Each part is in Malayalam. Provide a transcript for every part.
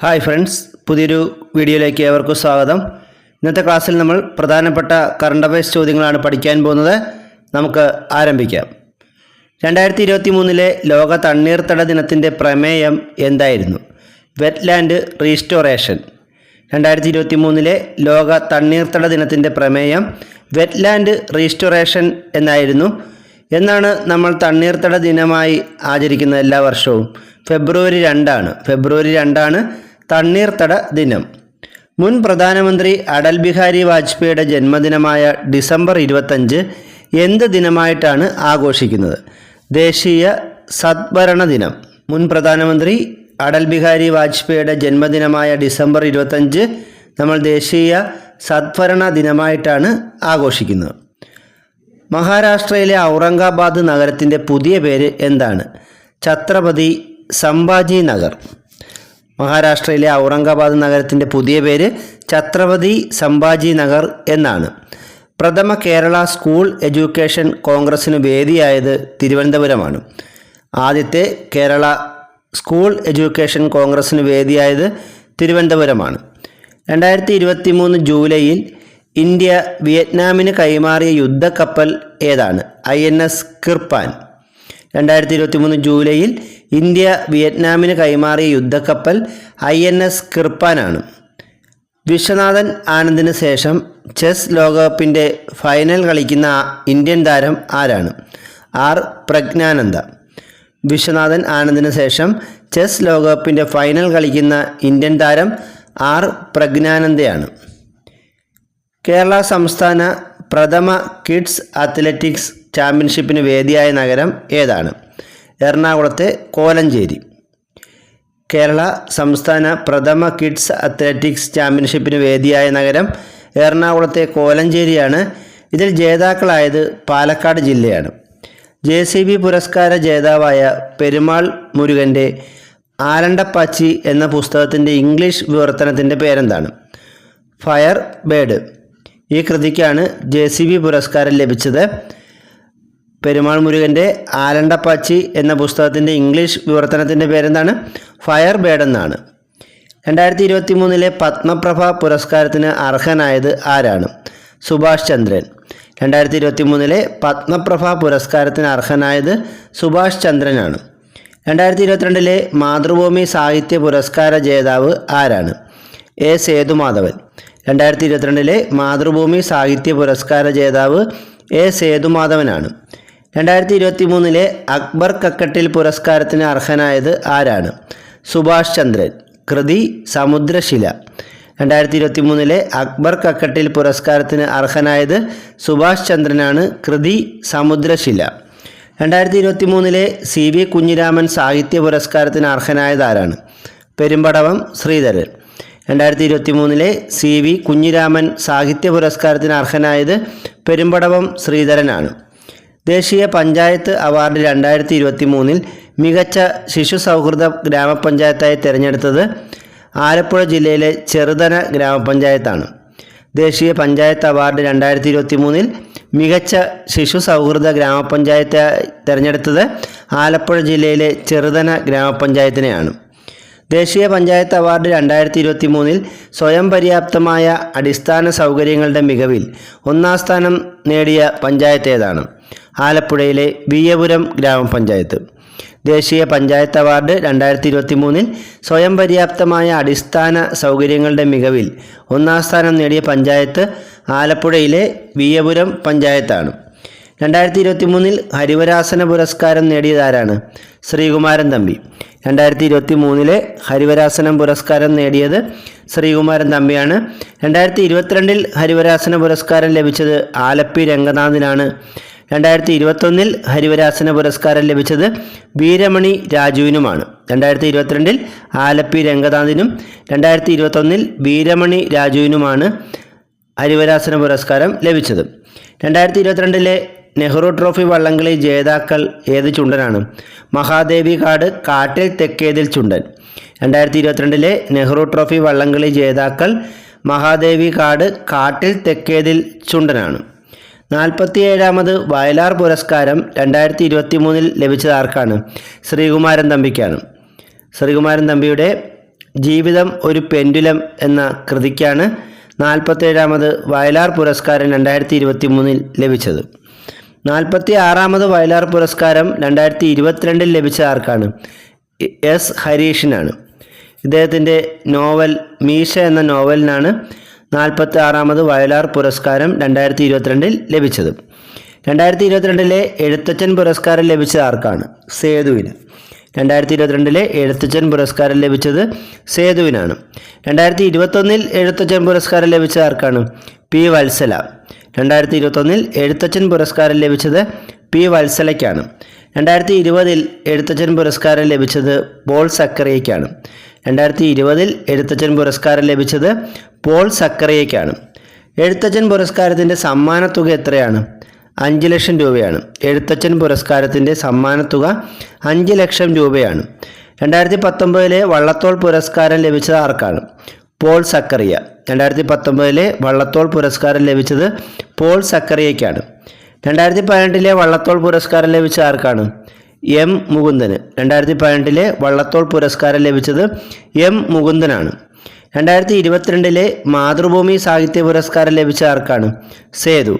ഹായ് ഫ്രണ്ട്സ് പുതിയൊരു വീഡിയോയിലേക്ക് ഏവർക്കും സ്വാഗതം. ഇന്നത്തെ ക്ലാസ്സിൽ നമ്മൾ പ്രധാനപ്പെട്ട കറണ്ട് അഫയേഴ്സ് ചോദ്യങ്ങളാണ് പഠിക്കാൻ പോകുന്നത്. നമുക്ക് ആരംഭിക്കാം. രണ്ടായിരത്തി ഇരുപത്തി മൂന്നിലെ ലോക തണ്ണീർത്തട ദിനത്തിന്റെ പ്രമേയം എന്തായിരുന്നു? വെറ്റ്ലാൻഡ് റീസ്റ്റോറേഷൻ രണ്ടായിരത്തി ഇരുപത്തി മൂന്നിലെ ലോക തണ്ണീർത്തട ദിനത്തിന്റെ പ്രമേയം വെറ്റ്ലാൻഡ് റീസ്റ്റോറേഷൻ എന്നായിരുന്നു. എന്നാണ് നമ്മൾ തണ്ണീർത്തട ദിനമായി ആചരിക്കുന്നത് എല്ലാ വർഷവും. ഫെബ്രുവരി രണ്ടാണ്. ഫെബ്രുവരി രണ്ടാണ് തണ്ണീർത്തട ദിനം. മുൻ പ്രധാനമന്ത്രി അടൽ ബിഹാരി വാജ്പേയിയുടെ ജന്മദിനമായ ഡിസംബർ ഇരുപത്തഞ്ച് എന്ത് ദിനമായിട്ടാണ് ആഘോഷിക്കുന്നത്? ദേശീയ സദ്ഭരണ ദിനം. മുൻ പ്രധാനമന്ത്രി അടൽ ബിഹാരി വാജ്പേയിയുടെ ജന്മദിനമായ ഡിസംബർ ഇരുപത്തഞ്ച് നമ്മൾ ദേശീയ സദ്ഭരണ ദിനമായിട്ടാണ് ആഘോഷിക്കുന്നത്. മഹാരാഷ്ട്രയിലെ ഔറംഗാബാദ് നഗരത്തിന്റെ പുതിയ പേര് എന്താണ്? ഛത്രപതി സംഭാജി നഗർ. മഹാരാഷ്ട്രയിലെ ഔറംഗാബാദ് നഗരത്തിന്റെ പുതിയ പേര് ഛത്രപതി സംഭാജി നഗർ എന്നാണ്. പ്രഥമ കേരള സ്കൂൾ എഡ്യൂക്കേഷൻ കോൺഗ്രസ്സിന് വേദിയായത് തിരുവനന്തപുരമാണ്. ആദ്യത്തെ കേരള സ്കൂൾ എഡ്യൂക്കേഷൻ കോൺഗ്രസ്സിന് വേദിയായത് തിരുവനന്തപുരമാണ്. രണ്ടായിരത്തി ഇരുപത്തി മൂന്ന് ജൂലൈയിൽ ഇന്ത്യ വിയറ്റ്നാമിന് കൈമാറിയ യുദ്ധക്കപ്പൽ ഏതാണ്? I N S Kirpan. രണ്ടായിരത്തി ഇരുപത്തി മൂന്ന് ജൂലൈയിൽ ഇന്ത്യ വിയറ്റ്നാമിന് കൈമാറിയ യുദ്ധക്കപ്പൽ ഐ എൻ എസ് കിർപ്പാനാണ്. വിശ്വനാഥൻ ആനന്ദിന് ശേഷം ചെസ് ലോകകപ്പിന്റെ ഫൈനൽ കളിക്കുന്ന ഇന്ത്യൻ താരം ആരാണ്? ആർ. പ്രജ്ഞാനന്ദ. വിശ്വനാഥൻ ആനന്ദിന് ശേഷം ചെസ് ലോകകപ്പിന്റെ ഫൈനൽ കളിക്കുന്ന ഇന്ത്യൻ താരം ആർ. പ്രജ്ഞാനന്ദയാണ്. കേരള സംസ്ഥാന പ്രഥമ കിഡ്സ് അത്ലറ്റിക്സ് ചാമ്പ്യൻഷിപ്പിന് വേദിയായ നഗരം ഏതാണ്? എറണാകുളത്തെ കോലഞ്ചേരി. കേരള സംസ്ഥാന പ്രഥമ കിഡ്സ് അത്ലറ്റിക്സ് ചാമ്പ്യൻഷിപ്പിന് വേദിയായ നഗരം എറണാകുളത്തെ കോലഞ്ചേരിയാണ്. ഇതിൽ ജേതാക്കളായത് പാലക്കാട് ജില്ലയാണ്. ജെ സി ബി പുരസ്കാര ജേതാവായ പെരുമാൾ മുരുകന്റെ ആലണ്ടപ്പാച്ചി എന്ന പുസ്തകത്തിന്റെ ഇംഗ്ലീഷ് വിവർത്തനത്തിന്റെ പേരെന്താണ്? ഫയർ ബേഡ് ഈ കൃതിക്കാണ് ജെ സി ബി പുരസ്കാരം ലഭിച്ചത്. പെരുമാൾ മുരുകന്റെ ആലണ്ടപ്പാച്ചി എന്ന പുസ്തകത്തിന്റെ ഇംഗ്ലീഷ് വിവർത്തനത്തിന്റെ പേരെന്താണ്? ഫയർ ബേഡ് എന്നാണ് രണ്ടായിരത്തി ഇരുപത്തി മൂന്നിലെ പത്മപ്രഭ പുരസ്കാരത്തിന് അർഹനായത് ആരാണ്? സുഭാഷ് ചന്ദ്രൻ. രണ്ടായിരത്തി ഇരുപത്തി മൂന്നിലെ പത്മപ്രഭ പുരസ്കാരത്തിന് അർഹനായത് സുഭാഷ് ചന്ദ്രനാണ്. രണ്ടായിരത്തി ഇരുപത്തിരണ്ടിലെ മാതൃഭൂമി സാഹിത്യ പുരസ്കാര ജേതാവ് ആരാണ്? എ. സേതുമാധവൻ. രണ്ടായിരത്തി ഇരുപത്തിരണ്ടിലെ മാതൃഭൂമി സാഹിത്യ പുരസ്കാര ജേതാവ് എ. സേതുമാധവനാണ്. രണ്ടായിരത്തി ഇരുപത്തി മൂന്നിലെ അക്ബർ കക്കട്ടിൽ പുരസ്കാരത്തിന് അർഹനായത് ആരാണ്? സുഭാഷ് ചന്ദ്രൻ കൃതി സമുദ്രശില. രണ്ടായിരത്തി ഇരുപത്തി മൂന്നിലെ അക്ബർ കക്കട്ടിൽ പുരസ്കാരത്തിന് അർഹനായത് സുഭാഷ് ചന്ദ്രനാണ് കൃതി സമുദ്രശില. രണ്ടായിരത്തി ഇരുപത്തി മൂന്നിലെ സി വി കുഞ്ഞിരാമൻ സാഹിത്യ പുരസ്കാരത്തിന് അർഹനായത് ആരാണ്? പെരുമ്പടവം ശ്രീധരൻ. രണ്ടായിരത്തി ഇരുപത്തി മൂന്നിലെ സി വി കുഞ്ഞിരാമൻ സാഹിത്യ പുരസ്കാരത്തിന് അർഹനായത് പെരുമ്പടവം ശ്രീധരനാണ്. ദേശീയ പഞ്ചായത്ത് അവാർഡ് രണ്ടായിരത്തി ഇരുപത്തി മൂന്നിൽ മികച്ച ശിശു സൗഹൃദ ഗ്രാമപഞ്ചായത്തായി തിരഞ്ഞെടുത്തത് ആലപ്പുഴ ജില്ലയിലെ ചെറുതന ഗ്രാമപഞ്ചായത്താണ്. ദേശീയ പഞ്ചായത്ത് അവാർഡ് രണ്ടായിരത്തി ഇരുപത്തി മൂന്നിൽ മികച്ച ശിശു സൗഹൃദ ഗ്രാമപഞ്ചായത്തായി തിരഞ്ഞെടുത്തത് ആലപ്പുഴ ജില്ലയിലെ ചെറുതന ഗ്രാമപഞ്ചായത്തിനെയാണ്. ദേശീയ പഞ്ചായത്ത് അവാർഡ് രണ്ടായിരത്തി ഇരുപത്തി മൂന്നിൽ സ്വയം പര്യാപ്തമായ അടിസ്ഥാന സൗകര്യങ്ങളുടെ മികവിൽ ഒന്നാം സ്ഥാനം നേടിയ പഞ്ചായത്ത് ഏതാണ്? ആലപ്പുഴയിലെ വിയപുരം ഗ്രാമപഞ്ചായത്ത്. ദേശീയ പഞ്ചായത്ത് അവാർഡ് രണ്ടായിരത്തി ഇരുപത്തി മൂന്നിൽ സ്വയം പര്യാപ്തമായ അടിസ്ഥാന സൗകര്യങ്ങളുടെ മികവിൽ ഒന്നാം സ്ഥാനം നേടിയ പഞ്ചായത്ത് ആലപ്പുഴയിലെ വിയപുരം പഞ്ചായത്താണ്. രണ്ടായിരത്തി ഇരുപത്തി മൂന്നിൽ ഹരിവരാസന പുരസ്കാരം നേടിയതാരാണ്? ശ്രീകുമാരൻ തമ്പി. രണ്ടായിരത്തി ഇരുപത്തി മൂന്നിലെ ഹരിവരാസനം പുരസ്കാരം നേടിയത് ശ്രീകുമാരൻ തമ്പിയാണ്. രണ്ടായിരത്തി ഇരുപത്തിരണ്ടിൽ ഹരിവരാസന പുരസ്കാരം ലഭിച്ചത് ആലപ്പി രംഗനാഥിനാണ്. രണ്ടായിരത്തി ഇരുപത്തൊന്നിൽ ഹരിവരാസന പുരസ്കാരം ലഭിച്ചത് വീരമണി രാജുവിനുമാണ്. രണ്ടായിരത്തി ഇരുപത്തിരണ്ടിൽ ആലപ്പി രംഗനാഥിനും രണ്ടായിരത്തി ഇരുപത്തൊന്നിൽ വീരമണി രാജുവിനുമാണ് ഹരിവരാസന പുരസ്കാരം ലഭിച്ചത്. രണ്ടായിരത്തി ഇരുപത്തിരണ്ടിലെ നെഹ്റു ട്രോഫി വള്ളംകളി ജേതാക്കൾ ഏത് ചുണ്ടനാണ്? മഹാദേവി കാട് കാട്ടിൽ തെക്കേതിൽ ചുണ്ടൻ. രണ്ടായിരത്തി ഇരുപത്തിരണ്ടിലെ നെഹ്റു ട്രോഫി വള്ളംകളി ജേതാക്കൾ മഹാദേവി കാട് കാട്ടിൽ തെക്കേതിൽ ചുണ്ടനാണ്. നാൽപ്പത്തിയേഴാമത് വയലാർ പുരസ്കാരം രണ്ടായിരത്തി ഇരുപത്തി മൂന്നിൽ ലഭിച്ചത് ആർക്കാണ്? ശ്രീകുമാരൻ തമ്പിക്കാണ്. ശ്രീകുമാരൻ തമ്പിയുടെ ജീവിതം ഒരു പെൻഡുലം എന്ന കൃതിക്കാണ് നാൽപ്പത്തേഴാമത് വയലാർ പുരസ്കാരം രണ്ടായിരത്തി ഇരുപത്തി മൂന്നിൽ ലഭിച്ചത്. നാൽപ്പത്തി ആറാമത് വയലാർ പുരസ്കാരം രണ്ടായിരത്തി ഇരുപത്തിരണ്ടിൽ ലഭിച്ച ആർക്കാണ്? എസ് ഹരീഷിനാണ്. ഇദ്ദേഹത്തിന്റെ നോവൽ മീശ എന്ന നോവലിനാണ് നാൽപ്പത്തി ആറാമത് വയലാർ പുരസ്കാരം രണ്ടായിരത്തി ഇരുപത്തിരണ്ടിൽ ലഭിച്ചത്. രണ്ടായിരത്തി ഇരുപത്തിരണ്ടിലെ എഴുത്തച്ഛൻ പുരസ്കാരം ലഭിച്ചത് ആർക്കാണ്? സേതുവിന്. രണ്ടായിരത്തി ഇരുപത്തിരണ്ടിലെ എഴുത്തച്ഛൻ പുരസ്കാരം ലഭിച്ചത് സേതുവിനാണ്. രണ്ടായിരത്തി ഇരുപത്തൊന്നിൽ എഴുത്തച്ഛൻ പുരസ്കാരം ലഭിച്ചത് ആർക്കാണ്? പി വത്സല. രണ്ടായിരത്തി ഇരുപത്തൊന്നിൽ എഴുത്തച്ഛൻ പുരസ്കാരം ലഭിച്ചത് പി വത്സലയ്ക്കാണ്. രണ്ടായിരത്തി ഇരുപതിൽ എഴുത്തച്ഛൻ പുരസ്കാരം ലഭിച്ചത് ബോൾ സക്കറിയയ്ക്കാണ്. രണ്ടായിരത്തി ഇരുപതിൽ എഴുത്തച്ഛൻ പുരസ്കാരം ലഭിച്ചത് പോൾ സക്കറിയയ്ക്കാണ് എഴുത്തച്ഛൻ പുരസ്കാരത്തിന്റെ സമ്മാനത്തുക എത്രയാണ്? അഞ്ച് ലക്ഷം രൂപയാണ്. എഴുത്തച്ഛൻ പുരസ്കാരത്തിന്റെ സമ്മാനത്തുക അഞ്ച് ലക്ഷം രൂപയാണ്. രണ്ടായിരത്തി പത്തൊമ്പതിലെ വള്ളത്തോൾ പുരസ്കാരം ലഭിച്ചത് ആർക്കാണ്? പോൾ സക്കറിയ. രണ്ടായിരത്തി പത്തൊമ്പതിലെ വള്ളത്തോൾ പുരസ്കാരം ലഭിച്ചത് പോൾ സക്കറിയയ്ക്കാണ്. രണ്ടായിരത്തി പതിനെട്ടിലെ വള്ളത്തോൾ പുരസ്കാരം ലഭിച്ച ആർക്കാണ്? എം മുകുന്ദന്. രണ്ടായിരത്തി പതിനെട്ടിലെ വള്ളത്തോൾ പുരസ്കാരം ലഭിച്ചത് എം മുകുന്ദനാണ്. രണ്ടായിരത്തി ഇരുപത്തിരണ്ടിലെ മാതൃഭൂമി സാഹിത്യ പുരസ്കാരം ലഭിച്ച ആർക്കാണ്? സേതു.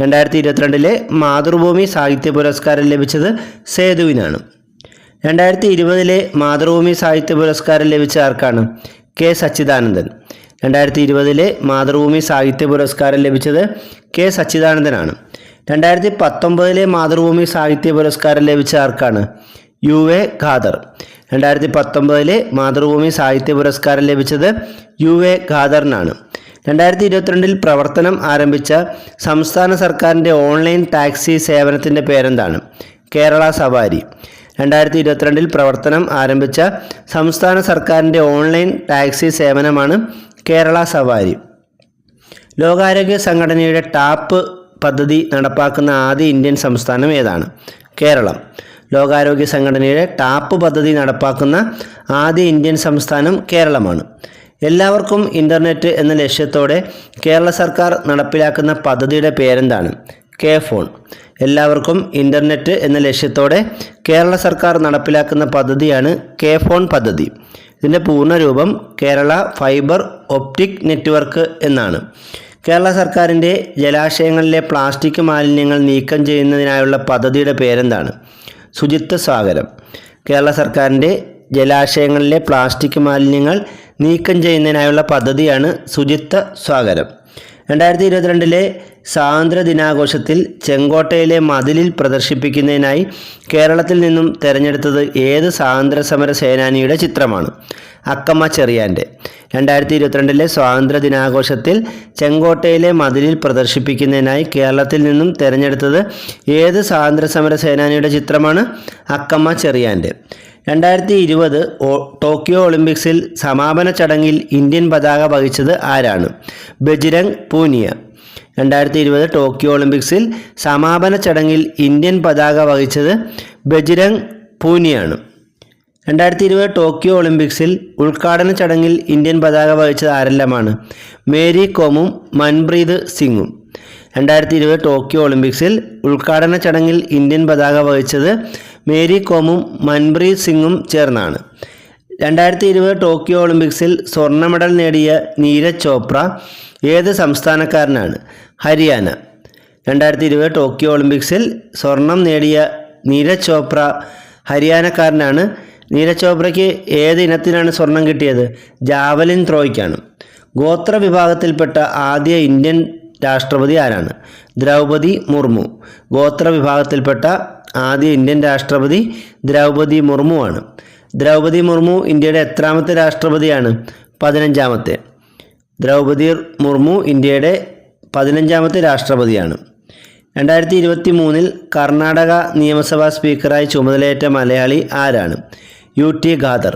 രണ്ടായിരത്തി ഇരുപത്തിരണ്ടിലെ മാതൃഭൂമി സാഹിത്യ പുരസ്കാരം ലഭിച്ചത് സേതുവിനാണ്. രണ്ടായിരത്തി ഇരുപതിലെ മാതൃഭൂമി സാഹിത്യ പുരസ്കാരം ലഭിച്ച ആർക്കാണ്? കെ സച്ചിദാനന്ദൻ. രണ്ടായിരത്തി ഇരുപതിലെ മാതൃഭൂമി സാഹിത്യ പുരസ്കാരം ലഭിച്ചത് കെ സച്ചിദാനന്ദനാണ്. രണ്ടായിരത്തി പത്തൊമ്പതിലെ മാതൃഭൂമി സാഹിത്യ പുരസ്കാരം ലഭിച്ച ആർക്കാണ്? U A Khader. രണ്ടായിരത്തി പത്തൊമ്പതിലെ മാതൃഭൂമി സാഹിത്യ പുരസ്കാരം ലഭിച്ചത് യു എ ഖാദറിനാണ്. രണ്ടായിരത്തി ഇരുപത്തിരണ്ടിൽ പ്രവർത്തനം ആരംഭിച്ച സംസ്ഥാന സർക്കാരിന്റെ ഓൺലൈൻ ടാക്സി സേവനത്തിന്റെ പേരെന്താണ്? കേരള സവാരി. രണ്ടായിരത്തി ഇരുപത്തിരണ്ടിൽ പ്രവർത്തനം ആരംഭിച്ച സംസ്ഥാന സർക്കാരിന്റെ ഓൺലൈൻ ടാക്സി സേവനമാണ് കേരള സവാരി. ലോകാരോഗ്യ സംഘടനയുടെ ടാപ്പ് പദ്ധതി നടപ്പാക്കുന്ന ആദ്യ ഇന്ത്യൻ സംസ്ഥാനം ഏതാണ്? കേരളം. ലോകാരോഗ്യ സംഘടനയുടെ ടാപ്പ് പദ്ധതി നടപ്പാക്കുന്ന ആദ്യ ഇന്ത്യൻ സംസ്ഥാനം കേരളമാണ്. എല്ലാവർക്കും ഇന്റർനെറ്റ് എന്ന ലക്ഷ്യത്തോടെ കേരള സർക്കാർ നടപ്പിലാക്കുന്ന പദ്ധതിയുടെ പേരെന്താണ്? K phone. എല്ലാവർക്കും ഇന്റർനെറ്റ് എന്ന ലക്ഷ്യത്തോടെ കേരള സർക്കാർ നടപ്പിലാക്കുന്ന പദ്ധതിയാണ് കെ ഫോൺ പദ്ധതി. ഇതിന്റെ പൂർണരൂപം കേരള ഫൈബർ ഒപ്റ്റിക് നെറ്റ്വർക്ക് എന്നാണ്. കേരള സർക്കാരിന്റെ ജലാശയങ്ങളിലെ പ്ലാസ്റ്റിക് മാലിന്യങ്ങൾ നീക്കം ചെയ്യുന്നതിനായുള്ള പദ്ധതിയുടെ പേരെന്താണ്? ശുചിത്വ സാഗരം. കേരള സർക്കാരിന്റെ ജലാശയങ്ങളിലെ പ്ലാസ്റ്റിക് മാലിന്യങ്ങൾ നീക്കം ചെയ്യുന്നതിനായുള്ള പദ്ധതിയാണ് ശുചിത്വ സ്വാഗരം രണ്ടായിരത്തി ഇരുപത്തിരണ്ടിലെ സ്വാതന്ത്ര്യ ദിനാഘോഷത്തിൽ ചെങ്കോട്ടയിലെ മതിലിൽ പ്രദർശിപ്പിക്കുന്നതിനായി കേരളത്തിൽ നിന്നും തിരഞ്ഞെടുത്തത് ഏത് സ്വാതന്ത്ര്യ സമര സേനാനിയുടെ ചിത്രമാണ്? അക്കമ്മ ചെറിയാന്റെ. രണ്ടായിരത്തി ഇരുപത്തിരണ്ടിലെ സ്വാതന്ത്ര്യ ദിനാഘോഷത്തിൽ ചെങ്കോട്ടയിലെ മതിലിൽ പ്രദർശിപ്പിക്കുന്നതിനായി കേരളത്തിൽ നിന്നും തിരഞ്ഞെടുത്തത് ഏത് സ്വാതന്ത്ര്യ സമര സേനാനിയുടെ ചിത്രമാണ് അക്കമ്മ ചെറിയാന്റെ. രണ്ടായിരത്തി ഇരുപത് ടോക്കിയോ ഒളിമ്പിക്സിൽ സമാപന ചടങ്ങിൽ ഇന്ത്യൻ പതാക വഹിച്ചത് ആരാണ്? ബജ്രംഗ് പൂനിയ. രണ്ടായിരത്തി ഇരുപത് ടോക്കിയോ ഒളിമ്പിക്സിൽ സമാപന ചടങ്ങിൽ ഇന്ത്യൻ പതാക വഹിച്ചത് ബജ്രംഗ് പൂനിയാണ്. രണ്ടായിരത്തി ഇരുപത് ടോക്കിയോ ഒളിമ്പിക്സിൽ ഉദ്ഘാടന ചടങ്ങിൽ ഇന്ത്യൻ പതാക വഹിച്ചത് ആരെല്ലാമാണ്? മേരി കോമും മൻപ്രീത് സിംഗും. രണ്ടായിരത്തി ഇരുപത് ടോക്കിയോ ഒളിമ്പിക്സിൽ ഉദ്ഘാടന ചടങ്ങിൽ ഇന്ത്യൻ പതാക വഹിച്ചത് മേരി കോമും മൻപ്രീത് സിംഗും ചേർന്നാണ്. രണ്ടായിരത്തി ഇരുപത് ടോക്കിയോ ഒളിമ്പിക്സിൽ സ്വർണ മെഡൽ നേടിയ നീരജ് ചോപ്ര ഏത് സംസ്ഥാനക്കാരനാണ്? ഹരിയാന. രണ്ടായിരത്തി ഇരുപത് ടോക്കിയോ ഒളിമ്പിക്സിൽ സ്വർണം നേടിയ നീരജ് ചോപ്ര ഹരിയാനക്കാരനാണ്. നീരജ് ചോപ്രയ്ക്ക് ഏത് ഇനത്തിനാണ് സ്വർണം കിട്ടിയത്? ജാവലിൻ ത്രോയ്ക്കാണ്. ഗോത്ര വിഭാഗത്തിൽപ്പെട്ട ആദ്യ ഇന്ത്യൻ രാഷ്ട്രപതി ആരാണ്? ദ്രൗപതി മുർമു. ഗോത്ര വിഭാഗത്തിൽപ്പെട്ട ആദ്യ ഇന്ത്യൻ രാഷ്ട്രപതി ദ്രൗപതി മുർമു ആണ്. ദ്രൗപതി മുർമു ഇന്ത്യയുടെ എത്രാമത്തെ രാഷ്ട്രപതിയാണ്? പതിനഞ്ചാമത്തെ. ദ്രൗപതി മുർമു ഇന്ത്യയുടെ പതിനഞ്ചാമത്തെ രാഷ്ട്രപതിയാണ്. രണ്ടായിരത്തി ഇരുപത്തി മൂന്നിൽ കർണാടക നിയമസഭാ സ്പീക്കറായി ചുമതലയേറ്റ മലയാളി ആരാണ്? U T Khader.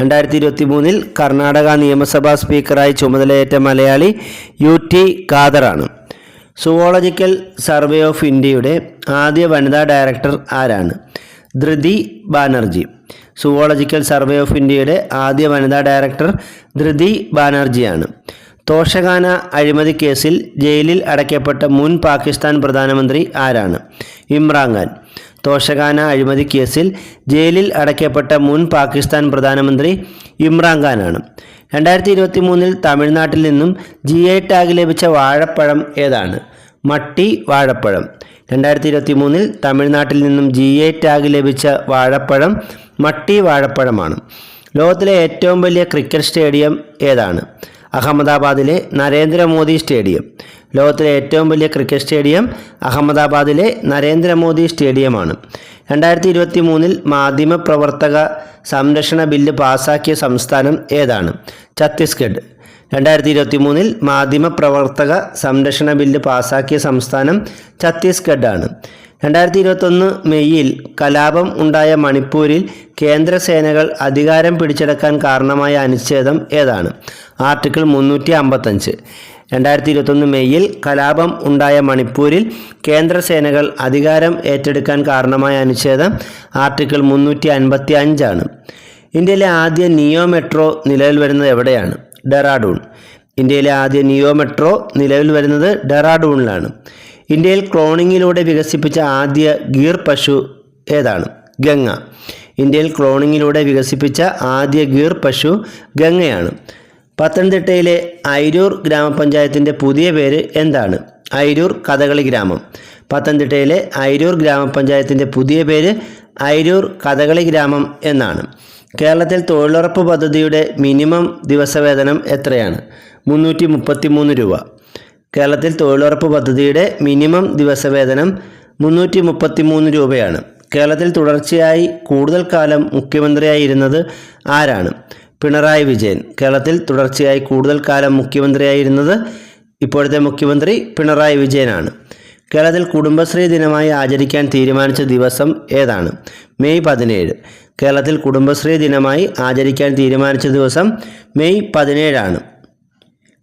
രണ്ടായിരത്തി ഇരുപത്തി മൂന്നിൽ കർണാടക നിയമസഭാ സ്പീക്കറായി ചുമതലയേറ്റ മലയാളി യു ടി ഖാദറാണ്. സുവോളജിക്കൽ സർവേ ഓഫ് ഇന്ത്യയുടെ ആദ്യ വനിതാ ഡയറക്ടർ ആരാണ്? ധൃതി ബാനർജി. സുവോളജിക്കൽ സർവേ ഓഫ് ഇന്ത്യയുടെ ആദ്യ വനിതാ ഡയറക്ടർ ധൃതി ബാനർജിയാണ്. തോഷഖാന അഴിമതി കേസിൽ ജയിലിൽ അടയ്ക്കപ്പെട്ട മുൻ പാകിസ്ഥാൻ പ്രധാനമന്ത്രി ആരാണ്? ഇമ്രാൻഖാൻ. തോഷഖാന അഴിമതി കേസിൽ ജയിലിൽ അടയ്ക്കപ്പെട്ട മുൻ പാകിസ്ഥാൻ പ്രധാനമന്ത്രി ഇമ്രാൻഖാനാണ്. രണ്ടായിരത്തി ഇരുപത്തി മൂന്നിൽ തമിഴ്നാട്ടിൽ നിന്നും ജി ഐ ടാഗ് ലഭിച്ച വാഴപ്പഴം ഏതാണ്? മട്ടി വാഴപ്പഴം. രണ്ടായിരത്തി ഇരുപത്തി മൂന്നിൽ തമിഴ്നാട്ടിൽ നിന്നും ജി ഐ ടാഗ് ലഭിച്ച വാഴപ്പഴം മട്ടി വാഴപ്പഴമാണ്. ലോകത്തിലെ ഏറ്റവും വലിയ ക്രിക്കറ്റ് സ്റ്റേഡിയം ഏതാണ്? അഹമ്മദാബാദിലെ നരേന്ദ്രമോദി സ്റ്റേഡിയം. ലോകത്തിലെ ഏറ്റവും വലിയ ക്രിക്കറ്റ് സ്റ്റേഡിയം അഹമ്മദാബാദിലെ നരേന്ദ്രമോദി സ്റ്റേഡിയമാണ്. രണ്ടായിരത്തി ഇരുപത്തി മൂന്നിൽ മാധ്യമപ്രവർത്തക സംരക്ഷണ ബില്ല് പാസാക്കിയ സംസ്ഥാനം ഏതാണ്? ഛത്തീസ്ഗഡ്. രണ്ടായിരത്തി ഇരുപത്തി മൂന്നിൽ മാധ്യമപ്രവർത്തക സംരക്ഷണ ബില്ല് പാസാക്കിയ സംസ്ഥാനം ഛത്തീസ്ഗഡാണ്. രണ്ടായിരത്തി ഇരുപത്തൊന്ന് മെയ്യിൽ കലാപം ഉണ്ടായ മണിപ്പൂരിൽ കേന്ദ്രസേനകൾ അധികാരം പിടിച്ചെടുക്കാൻ കാരണമായ അനുച്ഛേദം ഏതാണ്? ആർട്ടിക്കിൾ മുന്നൂറ്റി അമ്പത്തഞ്ച് രണ്ടായിരത്തി ഇരുപത്തൊന്ന് മെയ്യിൽ കലാപം ഉണ്ടായ മണിപ്പൂരിൽ കേന്ദ്രസേനകൾ അധികാരം ഏറ്റെടുക്കാൻ കാരണമായ അനുച്ഛേദം ആർട്ടിക്കിൾ മുന്നൂറ്റി അൻപത്തി അഞ്ചാണ് ഇന്ത്യയിലെ ആദ്യ നിയോ മെട്രോ നിലവിൽ വരുന്നത് എവിടെയാണ്? ഡെറാഡൂൺ. ഇന്ത്യയിലെ ആദ്യ നിയോ മെട്രോ നിലവിൽ വരുന്നത് ഡെറാഡൂണിലാണ്. ഇന്ത്യയിൽ ക്ലോണിങ്ങിലൂടെ വികസിപ്പിച്ച ആദ്യ ഗീർ പശു ഏതാണ്? ഗംഗ. ഇന്ത്യയിൽ ക്ലോണിങ്ങിലൂടെ വികസിപ്പിച്ച ആദ്യ ഗീർ പശു ഗംഗയാണ്. പത്തനംതിട്ടയിലെ ഐരൂർ ഗ്രാമപഞ്ചായത്തിന്റെ പുതിയ പേര് എന്താണ്? ഐരൂർ കഥകളി ഗ്രാമം. പത്തനംതിട്ടയിലെ ഐരൂർ ഗ്രാമപഞ്ചായത്തിന്റെ പുതിയ പേര് ഐരൂർ കഥകളി ഗ്രാമം എന്നാണ്. കേരളത്തിൽ തൊഴിലുറപ്പ് പദ്ധതിയുടെ മിനിമം ദിവസവേതനം എത്രയാണ്? മുന്നൂറ്റി മുപ്പത്തി മൂന്ന് രൂപ. കേരളത്തിൽ തൊഴിലുറപ്പ് പദ്ധതിയുടെ മിനിമം ദിവസവേതനം മുന്നൂറ്റി മുപ്പത്തി മൂന്ന് രൂപയാണ്. കേരളത്തിൽ തുടർച്ചയായി കൂടുതൽ കാലം മുഖ്യമന്ത്രിയായിരുന്നത് ആരാണ്? പിണറായി വിജയൻ. കേരളത്തിൽ തുടർച്ചയായി കൂടുതൽ കാലം മുഖ്യമന്ത്രിയായിരുന്നത് ഇപ്പോഴത്തെ മുഖ്യമന്ത്രി പിണറായി വിജയനാണ്. കേരളത്തിൽ കുടുംബശ്രീ ദിനമായി ആചരിക്കാൻ തീരുമാനിച്ച ദിവസം ഏതാണ്? മെയ് പതിനേഴ്. കേരളത്തിൽ കുടുംബശ്രീ ദിനമായി ആചരിക്കാൻ തീരുമാനിച്ച ദിവസം മെയ് പതിനേഴാണ്.